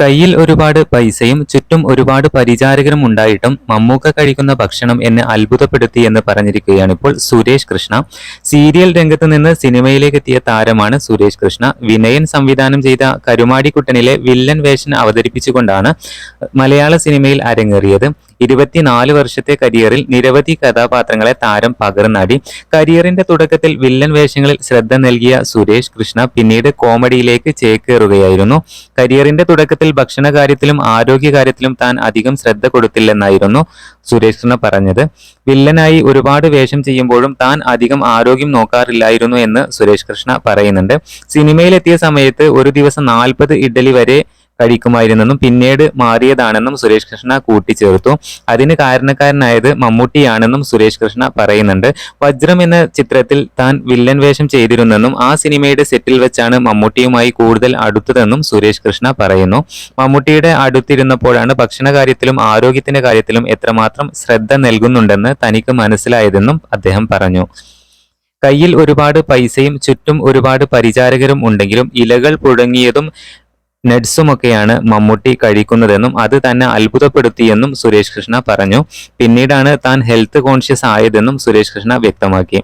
കയ്യിൽ ഒരുപാട് പൈസയും ചുറ്റും ഒരുപാട് പരിചാരകരും ഉണ്ടായിട്ടും മമ്മൂക്ക കഴിക്കുന്ന ഭക്ഷണം എന്നെ അത്ഭുതപ്പെടുത്തി എന്ന് പറഞ്ഞിരിക്കുകയാണ് ഇപ്പോൾ സുരേഷ് കൃഷ്ണ. സീരിയൽ രംഗത്ത് നിന്ന് സിനിമയിലേക്ക് എത്തിയ താരമാണ് സുരേഷ് കൃഷ്ണ. വിനയൻ സംവിധാനം ചെയ്ത കരുമാടിക്കുട്ടനിലെ വില്ലൻ വേഷൻ അവതരിപ്പിച്ചുകൊണ്ടാണ് മലയാള സിനിമയിൽ അരങ്ങേറിയത്. ഇരുപത്തിനാല് വർഷത്തെ കരിയറിൽ നിരവധി കഥാപാത്രങ്ങളെ താരം പകർന്നാടി കരിയറിന്റെ തുടക്കത്തിൽ വില്ലൻ വേഷങ്ങളിൽ ശ്രദ്ധ നൽകിയ സുരേഷ് കൃഷ്ണ പിന്നീട് കോമഡിയിലേക്ക് ചേക്കേറുകയായിരുന്നു. കരിയറിന്റെ തുടക്കത്തിൽ ഭക്ഷണ കാര്യത്തിലും ആരോഗ്യ കാര്യത്തിലും താൻ അധികം ശ്രദ്ധ കൊടുത്തില്ലെന്നായിരുന്നു സുരേഷ് കൃഷ്ണ പറഞ്ഞത്. വില്ലനായി ഒരുപാട് വേഷം ചെയ്യുമ്പോഴും താൻ അധികം ആരോഗ്യം നോക്കാറില്ലായിരുന്നു എന്ന് സുരേഷ് കൃഷ്ണ പറയുന്നുണ്ട്. സിനിമയിലെത്തിയ സമയത്ത് ഒരു ദിവസം നാൽപ്പത് ഇഡ്ഡലി വരെ കഴിക്കുമായിരുന്നെന്നും പിന്നീട് മാറിയതാണെന്നും സുരേഷ് കൃഷ്ണ കൂട്ടിച്ചേർത്തു. അതിന് കാരണക്കാരനായത് മമ്മൂട്ടിയാണെന്നും സുരേഷ് കൃഷ്ണ പറയുന്നുണ്ട്. വജ്രം എന്ന ചിത്രത്തിൽ താൻ വില്ലൻ വേഷം ചെയ്തിരുന്നെന്നും ആ സിനിമയുടെ സെറ്റിൽ വെച്ചാണ് മമ്മൂട്ടിയുമായി കൂടുതൽ അടുത്തതെന്നും സുരേഷ് കൃഷ്ണ പറയുന്നു. മമ്മൂട്ടിയുടെ അടുത്തിരുന്നപ്പോഴാണ് ഭക്ഷണ കാര്യത്തിലും ആരോഗ്യത്തിന്റെ കാര്യത്തിലും എത്രമാത്രം ശ്രദ്ധ നൽകുന്നുണ്ടെന്ന് തനിക്ക് മനസ്സിലായതെന്നും അദ്ദേഹം പറഞ്ഞു. കയ്യിൽ ഒരുപാട് പൈസയും ചുറ്റും ഒരുപാട് പരിചാരകരും ഉണ്ടെങ്കിലും ഇലകൾ പുഴങ്ങിയതും നട്സുമൊക്കെയാണ് മമ്മൂട്ടി കഴിക്കുന്നതെന്നും അത് തന്നെ അത്ഭുതപ്പെടുത്തിയെന്നും സുരേഷ് കൃഷ്ണ പറഞ്ഞു. പിന്നീടാണ് താൻ ഹെൽത്ത് കോൺഷ്യസ് ആയതെന്നും സുരേഷ് കൃഷ്ണ വ്യക്തമാക്കി.